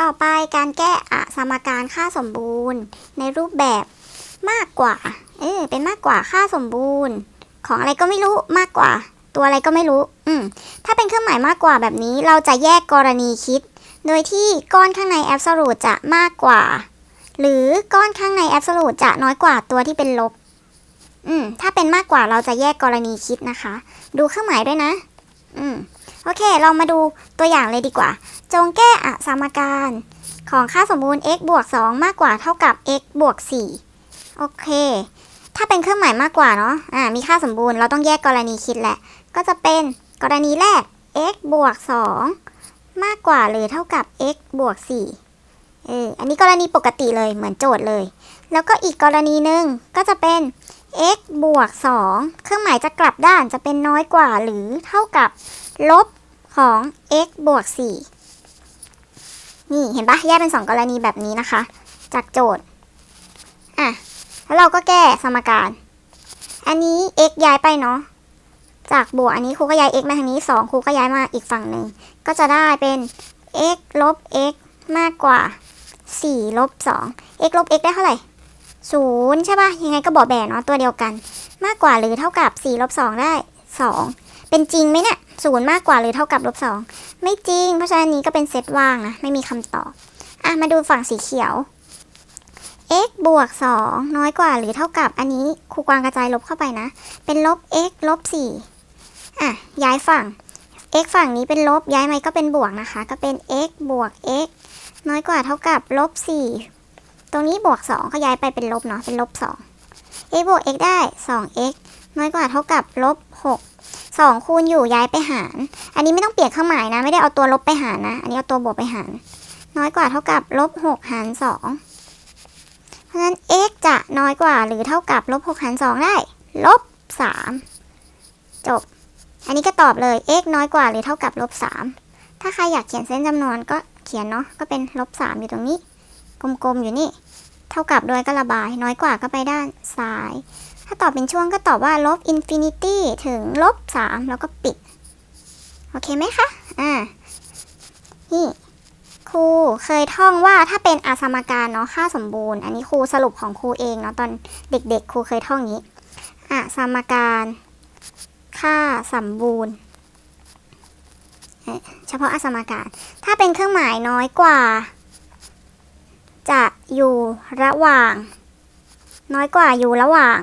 ต่อไปการแก้อะสมการค่าสมบูรณ์ ในรูปแบบมากกว่า เออเป็นมากกว่าค่าสมบูรณ์ ของอะไรก็ไม่รู้มากกว่า ตัวอะไรก็ไม่รู้ อืมถ้าเป็นเครื่องหมายมากกว่าแบบนี้ เราจะแยกกรณีคิด โดยที่ก้อนข้างในแอบสูตจะมากกว่า หรือก้อนข้างในแอบสูตจะน้อยกว่าตัวที่เป็นลบ อืมถ้าเป็นมากกว่าเราจะแยกกรณีคิดนะคะ ดูเครื่องหมายด้วยนะ อืม โอเค เรามาดูตัวอย่างเลยดีกว่า จงแก้อะสมการ ของค่าสมบูรณ์ x บวก 2 มากกว่าเท่ากับ x บวก 4 โอเค ถ้าเป็นเครื่องหมายมากกว่าเนาะ อ่า มีค่าสมบูรณ์ เราต้องแยกกรณีคิดแหละ ก็จะเป็นกรณีแรก x บวก 2 มากกว่าหรือเท่ากับ x บวก 4 เออ อันนี้กรณีปกติเลย เหมือนโจทย์เลย แล้วก็อีกกรณีหนึ่งก็จะเป็น x บวก 2 เครื่องหมายจะกลับด้านจะเป็นน้อยกว่าหรือเท่ากับลบ ของ x บวก 4 นี่เห็นปะแยกเป็น 2 กรณีแบบนี้นะคะ จากโจทย์ อะ แล้วเราก็แก้สมการ อันนี้ x ย้ายไปเนาะ จากบวกอันนี้ครูก็ย้าย x มาทางนี้ 2ครูก็ย้ายมาอีกฝั่งหนึ่ง ก็จะได้เป็น x ลบ x มากกว่า 4 ลบ 2 x ลบ x ได้เท่าไหร่0ใช่ปะยังไงก็บอกแบนเนาะตัวเดียวกัน มากกว่าหรือเท่ากับ 4 ลบ 2 ได้ 2 เป็นจริงไหมเนี่ยศูนย์มากกว่าหรือเท่ากับลบสองไม่จริง เพราะฉะนั้นนี้ก็เป็นเซตว่างนะ ไม่มีคำตอบ อะ มาดูฝั่งสีเขียว x บวก 2 น้อยกว่าหรือเท่ากับอันนี้ครูกวางกระจายลบเข้าไปนะ เป็นลบ x ลบ 4 อะ ย้ายฝั่ง x ฝั่งนี้เป็นลบย้ายมาก็เป็นบวกนะคะ ก็เป็น x บวก x น้อยกว่าเท่ากับลบ 4 ตรงนี้บวก 2 ก็ย้ายไปเป็นลบเนาะเป็นลบ 2 x บวก x ได้ 2x น้อยกว่าเท่ากับลบ 6 2คูณอยู่ย้ายไปหาร อันนี้ไม่ต้องเปลี่ยนเครื่องหมายนะ ไม่ได้เอาตัวลบไปหารนะ อันนี้เอาตัวบวกไปหาร น้อยกว่าเท่ากับลบ6หาร 2 เพราะฉะนั้น x จะน้อยกว่าหรือเท่ากับลบ6หาร 2 ได้ ลบ 3 จบ อันนี้ก็ตอบเลย x น้อยกว่าหรือเท่ากับลบ 3 ถ้าใครอยากเขียนเส้นจำนวนก็เขียนเนาะ ก็เป็นลบ 3 อยู่ตรงนี้ กลมๆอยู่นี่ เท่ากับด้วยก็ระบาย น้อยกว่าก็ไปด้านซ้าย ถ้าตอบเป็นช่วงก็ตอบว่าลบอินฟินิตี้ถึงลบสามแล้วก็ปิด โอเคไหมคะ อ่า นี่ครูเคยท่องว่าถ้าเป็นอาสมการเนาะค่าสมบูรณ์ อันนี้ครูสรุปของครูเองเนาะตอนเด็กๆ ครูเคยท่องนี้อาสมการค่าสมบูรณ์เอ่อเฉพาะอาสมการ ถ้าเป็นเครื่องหมายน้อยกว่า จะอยู่ระหว่าง น้อยกว่าอยู่ระหว่าง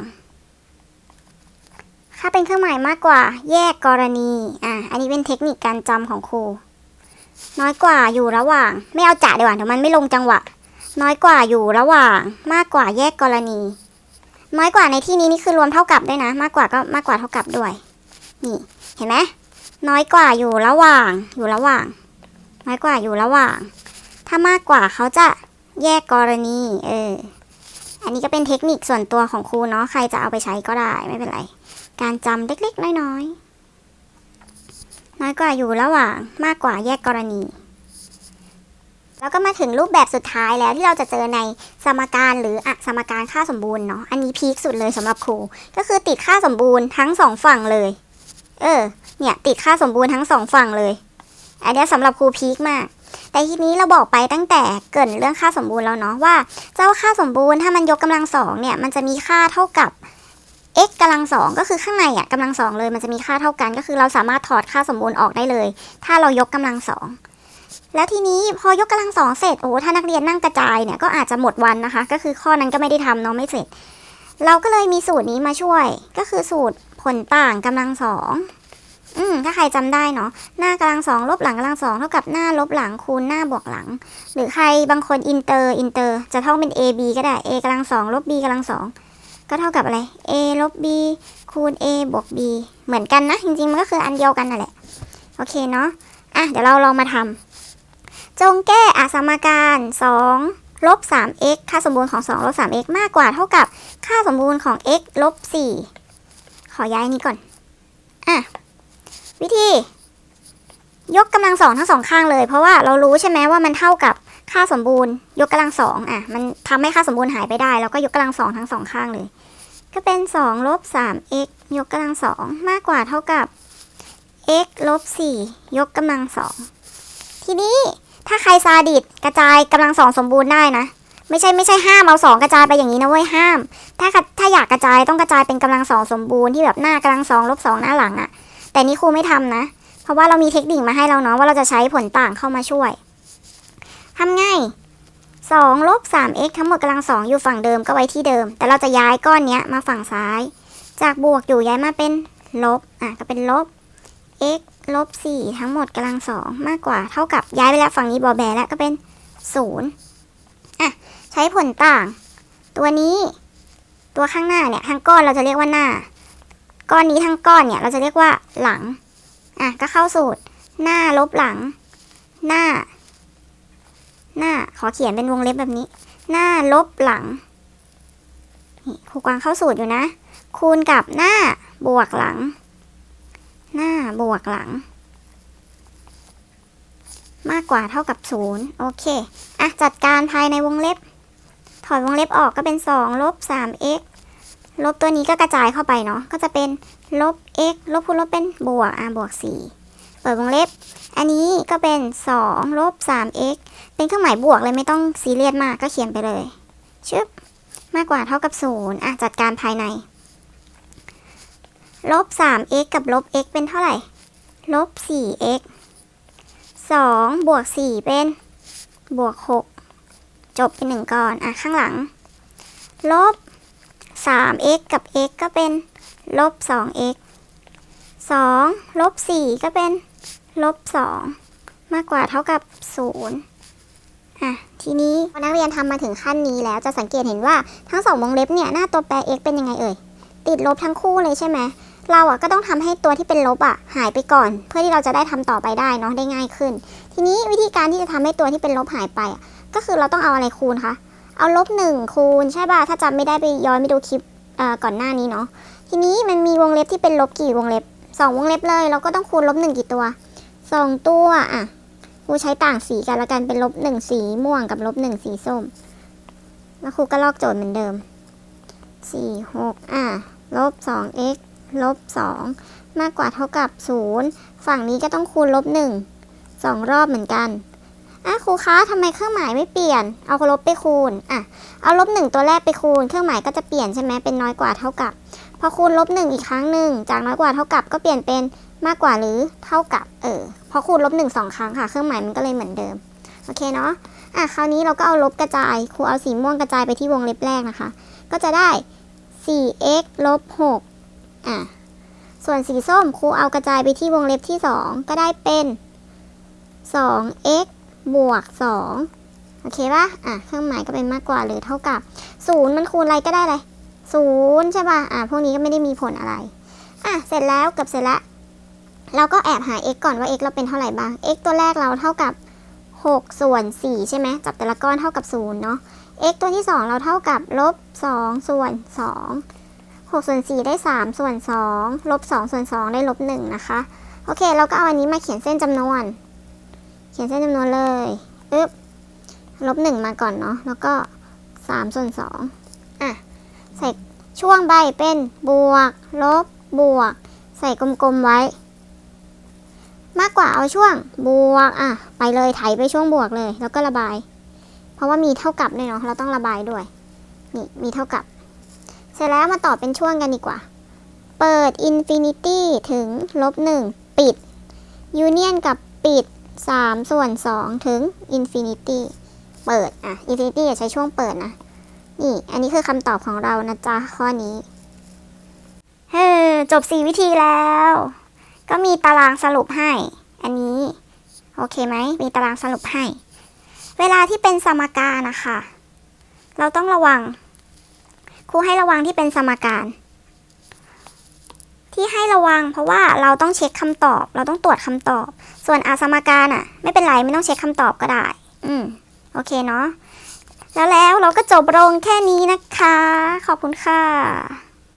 ถ้าเป็นเครื่องหมายมากกว่าแยกกรณี อะ อันนี้เป็นเทคนิคการจำของครู น้อยกว่าอยู่ระหว่าง ไม่เอาจะดีกว่าเดี๋ยวมันไม่ลงจังหวะ น้อยกว่าอยู่ระหว่าง มากกว่าแยกกรณี น้อยกว่าในที่นี้นี่คือรวมเท่ากับด้วยนะ มากกว่าก็มากกว่าเท่ากับด้วย นี่ เห็นไหมน้อยกว่าอยู่ระหว่าง อยู่ระหว่าง น้อยกว่าอยู่ระหว่าง ถ้ามากกว่าเขาจะแยกกรณี เออ นี้ก็เป็นเทคนิคส่วนตัวของครูเนาะใครจะเอาไปใช้ก็ได้ไม่เป็นไร การจำเล็กๆ น้อยๆ น้อยกว่าอยู่ระหว่างมากกว่าแยกกรณี แล้วก็มาถึงรูปแบบสุดท้ายแล้วที่เราจะเจอในสมการหรืออะสมการค่าสมบูรณ์เนาะอันนี้พีคสุดเลยสำหรับครู ก็คือติดค่าสมบูรณ์ทั้งสองฝั่งเลย เออ เนี่ยติดค่าสมบูรณ์ทั้งสองฝั่งเลยอันนี้สำหรับครูพีคมาก แต่ทีนี้เราบอกไปตั้งแต่เกรินเรื่องค่าสมบูรณ์แล้วเนาะว่า เจ้าค่าสมบูรณ์ถ้ามันยกกำลังสองเนี่ยมันจะมีค่าเท่ากับ x กำลังสองก็คือข้างในอะกำลังสองเลยมันจะมีค่าเท่ากัน ก็คือเราสามารถถอดค่าสมบูรณ์ออกได้เลย ถ้าเรายกกำลังสองแล้วทีนี้พอยกกำลังสองเสร็จโอ้ถ้านักเรียนนั่งกระจายเนี่ยก็อาจจะหมดวันนะคะ ก็คือข้อนั้นก็ไม่ได้ทำเนาะไม่เสร็จ เราก็เลยมีสูตรนี้มาช่วย ก็คือสูตรผลต่างกำลังสอง อืมถ้าใครจำได้เนาะหน้ากำลังสองลบหลังกำลังสองเท่ากับหน้าลบหลังคูณหน้าบวกหลัง หรือใครบางคนอินเตอร์อินเตอร์จะท่องเป็น a b ก็ได้ a กำลังสองลบ b กำลังสองก็เท่ากับอะไร a ลบ b คูณ a บวก b เหมือนกันนะ จริงๆ มันก็คืออันเดียวกันนั่นแหละ โอเคเนาะอะเดี๋ยวเราลองมาทำจงแก้อสมการ2ลบ 3x ค่าสมบูรณ์ของ2ลบ 3x มากกว่าเท่ากับค่าสมบูรณ์ของ x ลบ 4 ขอย้ายนี้ก่อน อะ วิธี ยกกำลังสองทั้งสองข้างเลย เพราะว่าเรารู้ใช่ไหมว่ามันเท่ากับค่าสมบูรณ์ ยกกำลังสองอะ มันทำให้ค่าสมบูรณ์หายไปได้แล้วก็ยกกำลังสองทั้งสองข้างเลย ก็เป็น2ลบ 3x ยกกำลังสองมากกว่าเท่ากับ x ลบ4ยกกำลังสองทีนี้ถ้าใครซาดิสกระจายกำลังสองสมบูรณ์ได้นะไม่ใช่ไม่ใช่ห้ามเอาสองกระจายไปอย่างนี้นะเว้ยห้าม ถ้าถ้าอยากกระจายต้องกระจายเป็นกำลังสองสมบูรณ์ที่แบบหน้ากำลังสองลบสองหน้าหลังอะ แต่นี่ครูไม่ทำนะ เพราะว่าเรามีเทคนิคมาให้เราเนาะว่าเราจะใช้ผลต่างเข้ามาช่วยทำง่ายสองลบสาม x ทั้งหมดกำลังสองอยู่ฝั่งเดิมก็ไว้ที่เดิม แต่เราจะย้ายก้อนเนี้ยมาฝั่งซ้าย จากบวกอยู่ย้ายมาเป็นลบ อะก็เป็นลบ x ลบสี่ทั้งหมดกำลังสองมากกว่าเท่ากับย้ายไปแล้วฝั่งนี้บอแบแล้วก็เป็นศูนย์อะ ใช้ผลต่าง ตัวนี้ ตัวข้างหน้าเนี่ยทั้งก้อนเราจะเรียกว่าหน้า ก้อนนี้ทั้งก้อนเนี่ยเราจะเรียกว่าหลัง อะก็เข้าสูตร หน้าลบหลัง หน้า หน้าขอเขียนเป็นวงเล็บแบบนี้ หน้าลบหลังนี่ครูกวางเข้าสูตรอยู่นะ คูณกับหน้าบวกหลัง หน้าบวกหลัง มากกว่าเท่ากับศูนย์โอเค อะ จัดการภายในวงเล็บ ถอดวงเล็บออกก็เป็น2ลบ 3x ลบตัวนี้ก็กระจายเข้าไปเนาะ ก็จะเป็นลบ x ลบคูณลบเป็นบวกอะบวก 4 เปิดวงเล็บ อันนี้ก็เป็น 2 ลบ 3x เป็นเครื่องหมายบวกเลยไม่ต้องซีเรียสมากก็เขียนไปเลยชึบมากกว่าเท่ากับ 0อะจัดการภายใน ลบ 3x กับลบ x เป็นเท่าไหร่ ลบ 4x 2 บวก 4 เป็น บวก 6 จบเป็นหนึ่งก้อน อะ ข้างหลัง ลบ 3x กับ x ก็เป็นลบ 2x 2ลบ 4 ก็เป็นลบ 2 มากกว่าเท่ากับ 0 อะ ทีนี้พอนักเรียนทำมาถึงขั้นนี้แล้วจะสังเกตเห็นว่าทั้งสองวงเล็บเนี่ย หน้าตัวแปร x เป็นยังไงเอ่ย ติดลบทั้งคู่เลยใช่ไหม เราอะก็ต้องทำให้ตัวที่เป็นลบอะ หายไปก่อน เพื่อที่เราจะได้ทำต่อไปได้เนาะได้ง่ายขึ้น ทีนี้วิธีการที่จะทำให้ตัวที่เป็นลบหายไปอะก็คือเราต้องเอาอะไรคูณคะ เอาลบหนึ่งคูณใช่ป่ะ ถ้าจำไม่ได้ไปย้อนไปดูคลิปก่อนหน้านี้เนาะ ทีนี้มันมีวงเล็บที่เป็นลบกี่วงเล็บสองวงเล็บเลย เราก็ต้องคูณลบหนึ่งกี่ตัวสองตัวอะครูใช้ต่างสีกันละกันเป็นลบหนึ่งสีม่วงกับลบหนึ่งสีส้ม แล้วครูก็ลอกโจทย์เหมือนเดิมสี่หกอะลบสอง x ลบสองมากกว่าเท่ากับศูนย์ฝั่งนี้ก็ต้องคูณลบหนึ่งสองรอบเหมือนกัน อะครูคะทำไมเครื่องหมายไม่เปลี่ยน เอาลบไปคูณอะเอาลบหนึ่งตัวแรกไปคูณ เครื่องหมายก็จะเปลี่ยนใช่ไหมเป็นน้อยกว่าเท่ากับ พอคูณลบหนึ่งอีกครั้งหนึ่งจากน้อยกว่าเท่ากับก็เปลี่ยนเป็นมากกว่าหรือเท่ากับ เออ พอคูณลบหนึ่งสองครั้งค่ะ เครื่องหมายมันก็เลยเหมือนเดิม โอเคเนาะ อะ คราวนี้เราก็เอาลบกระจาย ครูเอาสีม่วงกระจายไปที่วงเล็บแรกนะคะ ก็จะได้ 4x ลบ6อะ ส่วนสีส้มครูเอากระจายไปที่วงเล็บที่ 2 ก็ได้เป็น 2x บวก 2 โอเคปะอะ เครื่องหมายก็เป็นมากกว่าหรือเท่ากับ 0 มันคูณอะไรก็ได้เลย0ใช่ปะอะ พวกนี้ก็ไม่ได้มีผลอะไร อะ เสร็จแล้วเกือบเสร็จล้วเราก็แอบหา x ก่อนว่า x เราเป็นเท่าไหร่บ้าง x ตัวแรกเราเท่ากับ 6 ส่วน 4 ใช่ไหม จับแต่ละก้อนเท่ากับ 0 เนาะ x ตัวที่ 2 เราเท่ากับลบ 2 ส่วน 2 6 ส่วน 4 ได้ 3 ส่วน 2 ลบ 2 ส่วน 2 ได้ลบ 1 นะคะ โอเค เราก็เอาอันนี้มาเขียนเส้นจำนวน ขียนเส้นจำนวนเลยอึ๊บลบ1มาก่อนเนาะ แล้วก็3ส่วน2อะ ใส่ช่วงใบเป็นบวก ลบบวก ใส่กลมๆไว้ มากกว่าเอาช่วงบวก อะ ไปเลยไถไปช่วงบวกเลย แล้วก็ระบาย เพราะว่ามีเท่ากับด้วยเนาะ เราต้องระบายด้วย นี่มีเท่ากับ เสร็จแล้วมาต่อเป็นช่วงกันดีกว่า เปิดอินฟินิตี้ถึงลบหนึ่งปิดยูเนียนกับปิด 3 ส่วน 2 ถึงอินฟินิตี้เปิด อะอินฟินิตี้อย่าใช้ช่วงเปิดนะ นี่ อันนี้คือคำตอบของเรานะจ๊ะ ข้อนี้ เฮ้จบ 4 วิธีแล้ว ก็มีตารางสรุปให้ อันนี้ โอเคไหม มีตารางสรุปให้ เวลาที่เป็นสมการนะคะ เราต้องระวังครูให้ระวังที่เป็นสมการ ที่ให้ระวังเพราะว่าเราต้องเช็คคำตอบ เราต้องตรวจคำตอบ ส่วนอาสมการอะ ไม่เป็นไรไม่ต้องเช็คคำตอบก็ได้ อืมโอเคเนาะแล้วแล้วเราก็จบลงแค่นี้นะคะ ขอบคุณค่ะ